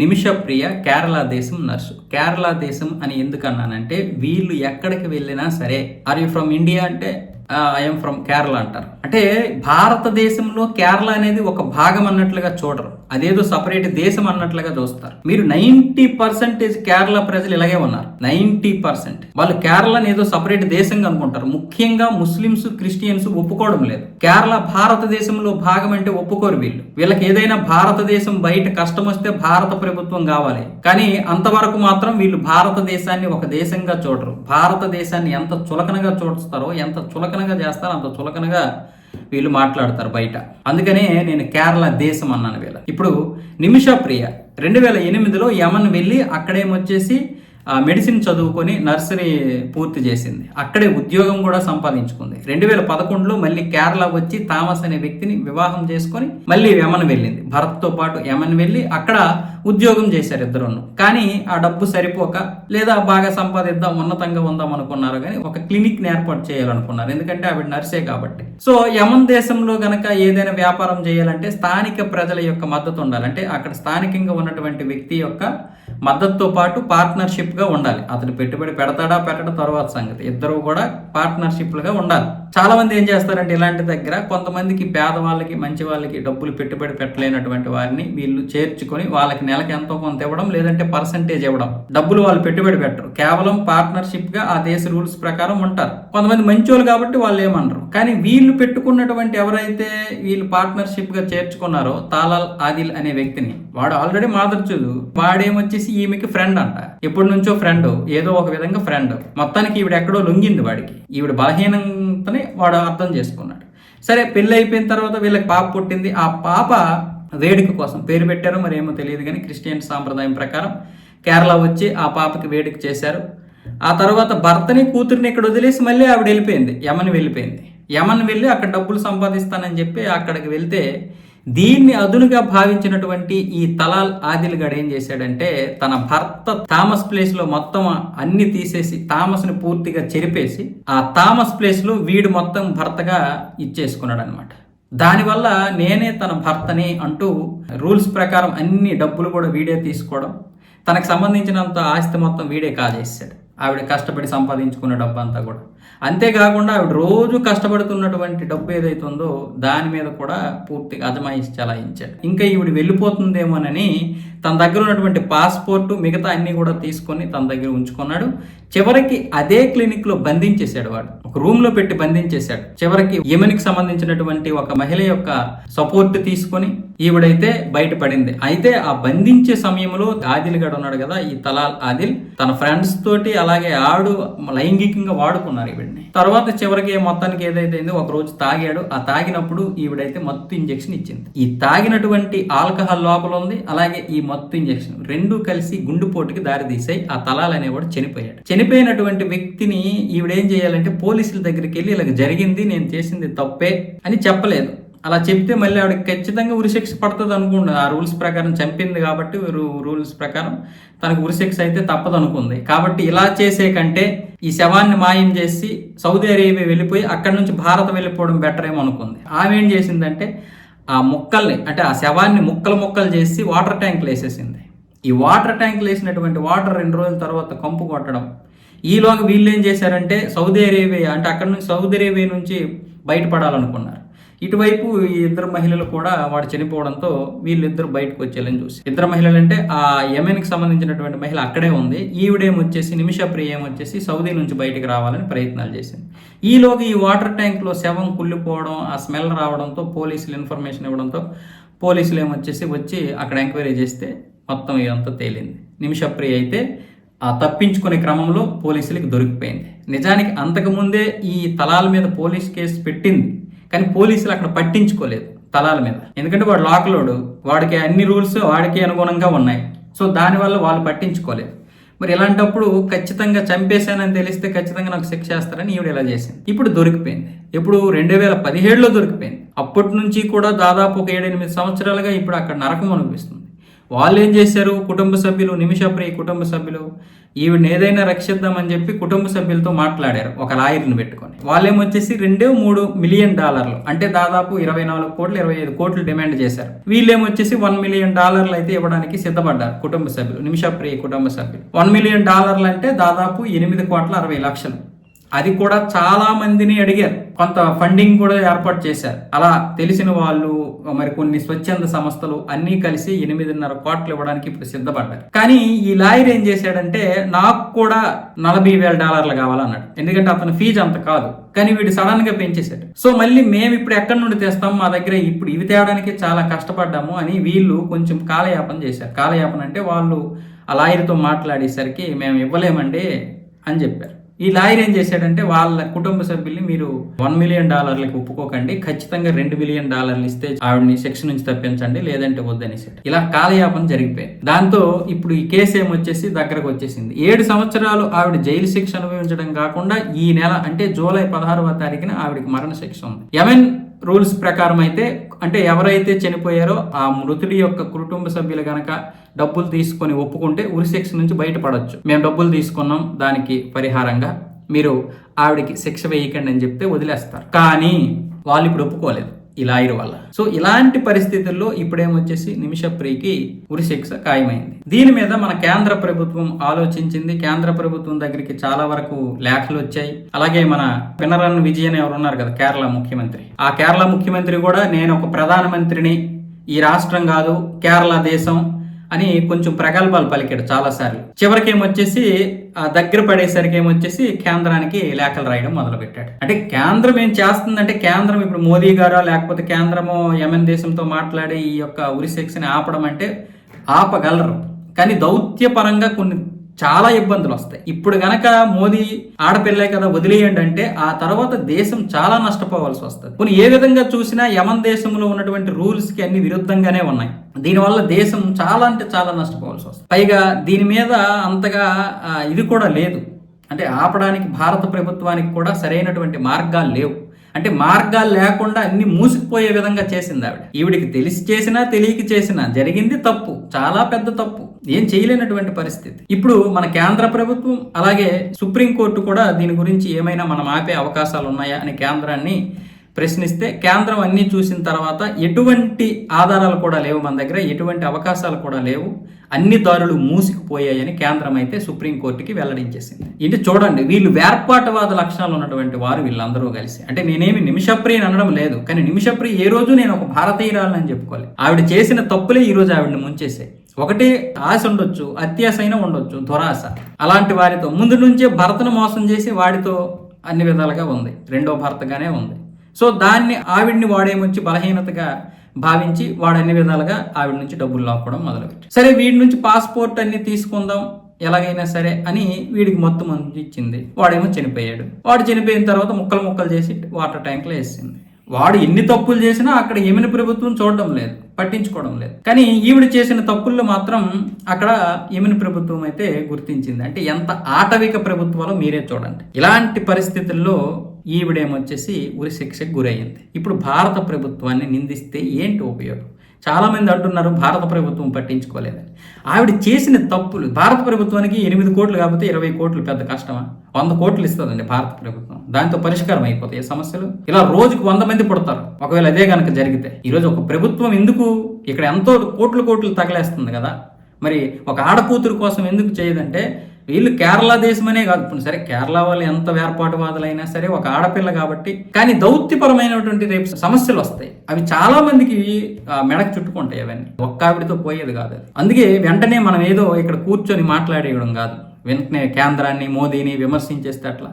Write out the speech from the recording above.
నిమిషప్రియ కేరళ దేశం నర్సు. కేరళ దేశం అని ఎందుకు అన్నానంటే వీళ్ళు ఎక్కడికి వెళ్ళినా సరే ఆర్ యూ ఫ్రమ్ ఇండియా అంటే ఐఎమ్ ఫ్రమ్ కేరళ అంటారు. అంటే భారతదేశంలో కేరళ అనేది ఒక భాగం అన్నట్లుగా చూడరు. అదేదో సపరేట్ దేశం అన్నట్లుగా చూస్తారు. మీరు నైన్టీ పర్సెంటేజ్ కేరళ ప్రజలు ఇలాగే ఉన్నారు. Ninety percent. వాళ్ళు కేరళని ఏదో సపరేట్ దేశంగా అనుకుంటారు. ముఖ్యంగా ముస్లిమ్స్ క్రిస్టియన్స్ ఒప్పుకోవడం లేదు. కేరళ భారతదేశంలో భాగం అంటే ఒప్పుకోరు వీళ్ళు. వీళ్ళకి ఏదైనా భారతదేశం బయట కష్టం వస్తే భారత ప్రభుత్వం కావాలి. కానీ అంతవరకు మాత్రం వీళ్ళు భారతదేశాన్ని ఒక దేశంగా చూడరు. భారతదేశాన్ని ఎంత చులకనగా చూస్తారో ఎంత చులకనగా చేస్తారో అంత చులకనగా వీళ్ళు మాట్లాడతారు బయట. అందుకనే నేను కేరళ దేశం అన్నాను వీళ్ళ. ఇప్పుడు నిమిష ప్రియ రెండు వేల ఎనిమిదిలో యమన్ వెళ్ళి అక్కడేమొచ్చేసి మెడిసిన్ చదువుకొని నర్సరీ పూర్తి చేసింది. అక్కడే ఉద్యోగం కూడా సంపాదించుకుంది. రెండు వేల పదకొండులో మళ్ళీ కేరళ వచ్చి థామస్ అనే వ్యక్తిని వివాహం చేసుకొని మళ్ళీ యమన్ వెళ్ళింది. భరత్తో పాటు యమన్ వెళ్ళి అక్కడ ఉద్యోగం చేశారు ఇద్దరును. కానీ ఆ డబ్బు సరిపోక లేదా బాగా సంపాదిద్దాం ఉన్నతంగా ఉందాం అనుకున్నారు కానీ ఒక క్లినిక్ని ఏర్పాటు చేయాలనుకున్నారు. ఎందుకంటే ఆవిడ నర్సే కాబట్టి. సో యమన్ దేశంలో గనక ఏదైనా వ్యాపారం చేయాలంటే స్థానిక ప్రజల యొక్క మద్దతు ఉండాలంటే అక్కడ స్థానికంగా ఉన్నటువంటి వ్యక్తి యొక్క మద్దతుతో పాటు పార్ట్నర్షిప్ పార్ట్నర్షిప్గా ఉండాలి. అతను పెట్టుబడి పెడతాడా పెట్టడం తర్వాత సంగతి. ఇద్దరు కూడా పార్ట్నర్షిప్లుగా ఉండాలి. చాలా మంది ఏం చేస్తారంటే ఇలాంటి దగ్గర కొంతమందికి పేదవాళ్ళకి మంచి వాళ్ళకి డబ్బులు పెట్టుబడి పెట్టలేనటువంటి వారిని వీళ్ళు చేర్చుకొని వాళ్ళకి నెలకి ఎంతో కొంత ఇవ్వడం లేదంటే పర్సంటేజ్ ఇవ్వడం. డబ్బులు వాళ్ళు పెట్టుబడి పెట్టరు. కేవలం పార్ట్నర్షిప్గా ఆ దేశ రూల్స్ ప్రకారం ఉంటారు. కొంతమంది మంచోళ్ళు కాబట్టి వాళ్ళు ఏమనరు. కానీ వీళ్ళు పెట్టుకున్నటువంటి ఎవరైతే వీళ్ళు పార్ట్నర్షిప్గా చేర్చుకున్నారో తాలాల్ ఆదిల్ అనే వ్యక్తిని వాడు ఆల్రెడీ మాదర్చుదు వాడేమొచ్చేసి ఈమెకి ఫ్రెండ్ అంట. ఎప్పటి నుంచో ఫ్రెండ్ ఏదో ఒక విధంగా ఫ్రెండ్. మొత్తానికి ఈవిడ ఎక్కడో లొంగింది వాడికి. ఈవిడ బలహీనతని వాడు అర్థం చేసుకున్నాడు. సరే పెళ్ళి అయిపోయిన తర్వాత వీళ్ళకి పాప పుట్టింది. ఆ పాప వేడుక కోసం పేరు పెట్టారో మరి ఏమో తెలియదు కానీ క్రిస్టియన్ సాంప్రదాయం ప్రకారం కేరళ వచ్చి ఆ పాపకి వేడుక చేశారు. ఆ తర్వాత భర్తని కూతురిని ఇక్కడ వదిలేసి మళ్ళీ ఆవిడ వెళ్ళిపోయింది. యమన్ వెళ్ళిపోయింది. యమన్ వెళ్ళి అక్కడ డబ్బులు సంపాదిస్తానని చెప్పి అక్కడికి వెళ్తే దీన్ని అదునుగా భావించినటువంటి ఈ తలాల్ ఆదిల్ గడ్ ఏం చేశాడంటే తన భర్త థామస్ ప్లేస్లో మొత్తం అన్ని తీసేసి థామస్ని పూర్తిగా చెరిపేసి ఆ థామస్ ప్లేస్లో వీడు మొత్తం భర్తగా ఇచ్చేసుకున్నాడు అనమాట దానివల్ల నేనే తన భర్తని అంటూ రూల్స్ ప్రకారం అన్ని డబ్బులు కూడా వీడే తీసుకోవడం తనకు సంబంధించినంత ఆస్తి మొత్తం వీడే కాజేసాడు ఆవిడ కష్టపడి సంపాదించుకున్న డబ్బు అంతా కూడా. అంతేకాకుండా ఆవిడ రోజు కష్టపడుతున్నటువంటి డబ్బు ఏదైతే ఉందో దాని మీద కూడా పూర్తిగా అజమాయిషి చలాయించాడు. ఇంకా ఈవిడ వెళ్ళిపోతుందేమోనని తన దగ్గర ఉన్నటువంటి పాస్పోర్ట్ మిగతా అన్ని కూడా తీసుకొని తన దగ్గర ఉంచుకున్నాడు. చివరికి అదే క్లినిక్లో బంధించేశాడు వాడు. ఒక రూమ్లో పెట్టి బంధించేశాడు. చివరికి యమనికి సంబంధించినటువంటి ఒక మహిళ యొక్క సపోర్ట్ తీసుకొని ఈవిడైతే బయటపడింది. అయితే ఆ బంధించే సమయంలో ఆదిల్ గడు ఉన్నాడు కదా ఈ తలాల్ ఆదిల్ తన ఫ్రెండ్స్ తోటి అలాగే ఆడు లైంగికంగా వాడుకున్నారు ఈవిడ్ని. తర్వాత చివరికి మొత్తానికి ఏదైతే అయిందో ఒక రోజు తాగాడు. ఆ తాగినప్పుడు ఈవిడైతే మత్తు ఇంజెక్షన్ ఇచ్చింది. ఈ తాగినటువంటి ఆల్కహాల్ లోపల ఉంది. అలాగే ఈ మత్తు ఇంజెక్షన్ రెండు కలిసి గుండెపోటుకి దారితీసాయి ఆ తలాల్ అనేవాడు చనిపోయాడు చనిపోయినటువంటి వ్యక్తిని ఈవిడేం చేయాలంటే పోలీసుల దగ్గరికి వెళ్ళి ఇలా జరిగింది నేను చేసింది తప్పే అని చెప్పలేదు. అలా చెప్తే మళ్ళీ ఆవిడకి ఖచ్చితంగా ఉరిశిక్ష పడుతుంది అనుకుంది ఆ రూల్స్ ప్రకారం చంపింది కాబట్టి రూల్స్ ప్రకారం తనకు ఉరిశిక్ష అయితే తప్పదు అనుకుంది. కాబట్టి ఇలా చేసే కంటే ఈ శవాన్ని మాయం చేసి సౌదీ అరేబియా వెళ్ళిపోయి అక్కడి నుంచి భారత్ వెళ్ళిపోవడం బెటర్ ఏమో అనుకుంది. ఆమె ఏం చేసిందంటే ఆ ముక్కల్ని అంటే ఆ శవాన్ని ముక్కలు ముక్కలు చేసి వాటర్ ట్యాంక్లు వేసేసింది. ఈ వాటర్ ట్యాంక్లు వేసినటువంటి వాటర్ రెండు రోజుల తర్వాత కంపు కొట్టడం. ఈలోగా వీళ్ళు ఏం చేశారంటే సౌదీ అరేబియా అంటే అక్కడ నుంచి సౌదీ అరేబియా నుంచి బయటపడాలనుకున్నారు. ఇటువైపు ఈ ఇద్దరు మహిళలు కూడా వాడు చనిపోవడంతో వీళ్ళిద్దరు బయటకు వచ్చేయాలని చూసి. ఇద్దరు మహిళలు అంటే ఆ యమెన్కి సంబంధించినటువంటి మహిళ అక్కడే ఉంది. ఈవిడేమొచ్చేసి వచ్చేసి నిమిషప్రియ వచ్చేసి సౌదీ నుంచి బయటకు రావాలని ప్రయత్నాలు చేసింది. ఈలోగా ఈ వాటర్ ట్యాంక్లో శవం కుళ్ళిపోవడం ఆ స్మెల్ రావడంతో పోలీసులు ఇన్ఫర్మేషన్ ఇవ్వడంతో పోలీసులు ఏమొచ్చేసి వచ్చి అక్కడ ఎంక్వైరీ చేస్తే మొత్తం ఇదంతా తేలింది. నిమిషప్రియ అయితే ఆ తప్పించుకునే క్రమంలో పోలీసులకి దొరికిపోయింది. నిజానికి అంతకుముందే ఈ తలాల మీద పోలీస్ కేసు పెట్టింది. కానీ పోలీసులు అక్కడ పట్టించుకోలేదు తలాల మీద. ఎందుకంటే వాడు లోకలోడు వాడికి అన్ని రూల్స్ వాడికి అనుగుణంగా ఉన్నాయి. సో దానివల్ల వాళ్ళు పట్టించుకోలేదు. మరి ఇలాంటప్పుడు ఖచ్చితంగా చంపేశానని తెలిస్తే ఖచ్చితంగా నాకు శిక్ష చేస్తారని ఈవిడ ఇలా చేసింది. ఇప్పుడు దొరికిపోయింది. ఇప్పుడు రెండు వేల పదిహేడులో దొరికిపోయింది. అప్పటి నుంచి కూడా దాదాపు ఒక ఏడెనిమిది సంవత్సరాలుగా ఇప్పుడు అక్కడ నరకం అనిపిస్తుంది. వాళ్ళు ఏం చేశారు? కుటుంబ సభ్యులు నిమిషప్రియ కుటుంబ సభ్యులు ఈవిడని ఏదైనా రక్షిద్దామని చెప్పి కుటుంబ సభ్యులతో మాట్లాడారు ఒక లాయర్ని పెట్టుకొని. వాళ్ళేమొచ్చేసి రెండే మూడు మిలియన్ డాలర్లు అంటే దాదాపు ఇరవై నాలుగు కోట్లు ఇరవై ఐదు కోట్లు డిమాండ్ చేశారు. వీళ్ళేమొచ్చేసి వన్ మిలియన్ డాలర్లు అయితే ఇవ్వడానికి సిద్ధపడ్డారు కుటుంబ సభ్యులు నిమిషప్రియ కుటుంబ సభ్యులు. వన్ మిలియన్ డాలర్లు అంటే దాదాపు ఎనిమిది కోట్ల అరవై లక్షలు. అది కూడా చాలా మందిని అడిగారు. కొంత ఫండింగ్ కూడా ఏర్పాటు చేశారు. అలా తెలిసిన వాళ్ళు మరి కొన్ని స్వచ్ఛంద సంస్థలు అన్నీ కలిసి ఎనిమిదిన్నర కోట్లు ఇవ్వడానికి ఇప్పుడు సిద్ధపడ్డారు. కానీ ఈ లాయర్ ఏం చేశాడంటే నాకు కూడా నలభై వేల డాలర్లు కావాలన్నాడు. ఎందుకంటే అతని ఫీజు అంత కాదు. కానీ వీడు సడన్గా పెంచేశాడు. సో మళ్ళీ మేము ఇప్పుడు ఎక్కడి నుండి తెస్తాం? మా దగ్గర ఇప్పుడు ఇవి తేవడానికి చాలా కష్టపడ్డాము అని వీళ్ళు కొంచెం కాలయాపన చేశారు. కాలయాపన అంటే వాళ్ళు ఆ లాయర్తో మాట్లాడేసరికి మేము ఇవ్వలేమండి అని చెప్పారు. ఈ లాయర్ ఏం చేశాడంటే వాళ్ళ కుటుంబ సభ్యుల్ని మీరు వన్ మిలియన్ డాలర్లకు ఒప్పుకోకండి ఖచ్చితంగా రెండు మిలియన్ డాలర్లు ఇస్తే ఆవిడని శిక్ష నుంచి తప్పించండి లేదంటే వద్దనేసాడు ఇలా కాలయాపన జరిగిపోయింది. దాంతో ఇప్పుడు ఈ కేసు ఏమొచ్చేసి దగ్గరకు వచ్చేసింది. ఏడు సంవత్సరాలు ఆవిడ జైలు శిక్ష అనుభవించడం కాకుండా ఈ నెల అంటే జూలై పదహారవ తారీఖున ఆవిడకి మరణ శిక్ష ఉంది. యమెన్ రూల్స్ ప్రకారం అయితే అంటే ఎవరైతే చనిపోయారో ఆ మృతుడి యొక్క కుటుంబ సభ్యులు కనుక డబ్బులు తీసుకొని ఒప్పుకుంటే ఉరిశిక్ష నుంచి బయటపడవచ్చు మేము డబ్బులు తీసుకున్నాం దానికి పరిహారంగా మీరు ఆవిడకి శిక్ష వేయకండి అని చెప్తే వదిలేస్తారు. కానీ వాళ్ళు ఇప్పుడు ఒప్పుకోలేదు. ఈ లాయర్ వల్ల. సో ఇలాంటి పరిస్థితుల్లో ఇప్పుడేమొచ్చేసి నిమిషప్రియకి ఉరిశిక్ష ఖాయమైంది. దీని మీద మన కేంద్ర ప్రభుత్వం ఆలోచించింది. కేంద్ర ప్రభుత్వం దగ్గరికి చాలా వరకు లేఖలు వచ్చాయి. అలాగే మన పినరన్ విజయన్ ఎవరు ఉన్నారు కదా కేరళ ముఖ్యమంత్రి. ఆ కేరళ ముఖ్యమంత్రి కూడా నేను ఒక ప్రధానమంత్రిని ఈ రాష్ట్రం కాదు కేరళ దేశం అని కొంచెం ప్రగల్భాలు పలికాడు చాలాసార్లు. చివరికి ఏమొచ్చేసి దగ్గర పడేసరికి ఏమొచ్చేసి కేంద్రానికి లేఖలు రాయడం మొదలుపెట్టాడు. అంటే కేంద్రం ఏం చేస్తుందంటే కేంద్రం ఇప్పుడు మోదీ గారో లేకపోతే కేంద్రము యమన్ దేశంతో మాట్లాడి ఈ యొక్క ఉరిశిక్షని ఆపడం అంటే ఆపగలరు. కానీ దౌత్యపరంగా కొన్ని చాలా ఇబ్బందులు వస్తాయి. ఇప్పుడు గనక మోదీ ఆడపిల్లే కదా వదిలేయండి అంటే ఆ తర్వాత దేశం చాలా నష్టపోవాల్సి వస్తుంది. కొన్ని ఏ విధంగా చూసినా యమన్ దేశంలో ఉన్నటువంటి రూల్స్కి అన్ని విరుద్ధంగానే ఉన్నాయి. దీనివల్ల దేశం చాలా అంటే చాలా నష్టపోవాల్సి వస్తుంది. పైగా దీని మీద అంతగా ఇది కూడా లేదు. అంటే ఆపడానికి భారత ప్రభుత్వానికి కూడా సరైనటువంటి మార్గాలు లేవు. అంటే మార్గాలు లేకుండా అన్ని మూసుకుపోయే విధంగా చేసింది ఆవిడ. ఈవిడికి తెలిసి చేసినా తెలియక చేసినా జరిగింది తప్పు చాలా పెద్ద తప్పు. ఏం చేయలేనటువంటి పరిస్థితి. ఇప్పుడు మన కేంద్ర ప్రభుత్వం అలాగే సుప్రీంకోర్టు కూడా దీని గురించి ఏమైనా మనం ఆపే అవకాశాలు ఉన్నాయా అని కేంద్రాన్ని ప్రశ్నిస్తే కేంద్రం అన్నీ చూసిన తర్వాత ఎటువంటి ఆధారాలు కూడా లేవు మన దగ్గర ఎటువంటి అవకాశాలు కూడా లేవు. అన్ని దారులు మూసుకుపోయాయని కేంద్రం అయితే సుప్రీంకోర్టుకి వెల్లడించేసింది. ఇది చూడండి వీళ్ళు వేర్పాటువాద లక్షణాలు ఉన్నటువంటి వారు వీళ్ళందరూ కలిసి. అంటే నేనేమి నిమిషప్రియ అనడం లేదు కానీ నిమిషప్రియ ఏ రోజు నేను ఒక భారతీయురాలని చెప్పుకోవాలి. ఆవిడ చేసిన తప్పులే ఈ రోజు ఆవిడని ముంచేసాయి ఒకటి ఆశ ఉండొచ్చు అత్యాశ అయినా ఉండొచ్చు దురాశ. అలాంటి వారితో ముందు నుంచే భర్తను మోసం చేసి వాడితో అన్ని విధాలుగా ఉంది. రెండో భర్తగానే ఉంది. సో దాన్ని ఆవిడ్ని వాడేమొచ్చి బలహీనతగా భావించి వాడు అన్ని విధాలుగా ఆవిడ నుంచి డబ్బులు లాక్కోవడం మొదలుపెట్టి సరే వీడి నుంచి పాస్పోర్ట్ అన్ని తీసుకుందాం ఎలాగైనా సరే అని వీడికి మొత్తం మంది ఇచ్చింది. వాడేమో చనిపోయాడు. వాడు చనిపోయిన తర్వాత ముక్కలు ముక్కలు చేసి వాటర్ ట్యాంక్లో వేసింది. వాడు ఎన్ని తప్పులు చేసినా అక్కడ ఏమిని ప్రభుత్వం చూడడం లేదు పట్టించుకోవడం లేదు. కానీ ఈవిడ చేసిన తప్పుల్లో మాత్రం అక్కడ ఏమిని ప్రభుత్వం అయితే గుర్తించింది. అంటే ఎంత ఆటవిక ప్రభుత్వాలో మీరే చూడండి. ఇలాంటి పరిస్థితుల్లో ఈవిడేమొచ్చేసి ఉరి శిక్షకు గురయ్యింది ఇప్పుడు భారత ప్రభుత్వాన్ని నిందిస్తే ఏంటి ఉపయోగం? చాలామంది అంటున్నారు భారత ప్రభుత్వం పట్టించుకోలేదని ఆవిడ చేసిన తప్పులు భారత ప్రభుత్వానికి ఎనిమిది కోట్లు కాకపోతే ఇరవై కోట్లు పెద్ద కష్టమా? వంద కోట్లు ఇస్తుందండి భారత ప్రభుత్వం. దాంతో పరిష్కారం అయిపోతాయి. సమస్యలు? ఇలా రోజుకు వంద మంది పుడతారు. ఒకవేళ అదే కనుక జరిగితే ఈరోజు ఒక ప్రభుత్వం ఎందుకు ఇక్కడ ఎంతో కోట్లు కోట్లు తగలేస్తుంది కదా? మరి ఒక ఆడకూతురు కోసం ఎందుకు చేయదంటే వీళ్ళు కేరళ దేశమనే కాదు. సరే కేరళ వాళ్ళు ఎంత వేర్పాటువాదులైనా సరే ఒక ఆడపిల్ల కాబట్టి కానీ దౌత్యపరమైనటువంటి రేపు సమస్యలు వస్తాయి. అవి చాలా మందికి మెడకు చుట్టుకుంటాయి అవన్నీ. ఒక్క ఆవిడతో పోయేది కాదు అది. అందుకే వెంటనే మనం ఏదో ఇక్కడ కూర్చొని మాట్లాడేయడం కాదు. వెంటనే కేంద్రాన్ని మోదీని విమర్శించేస్తే అట్లా.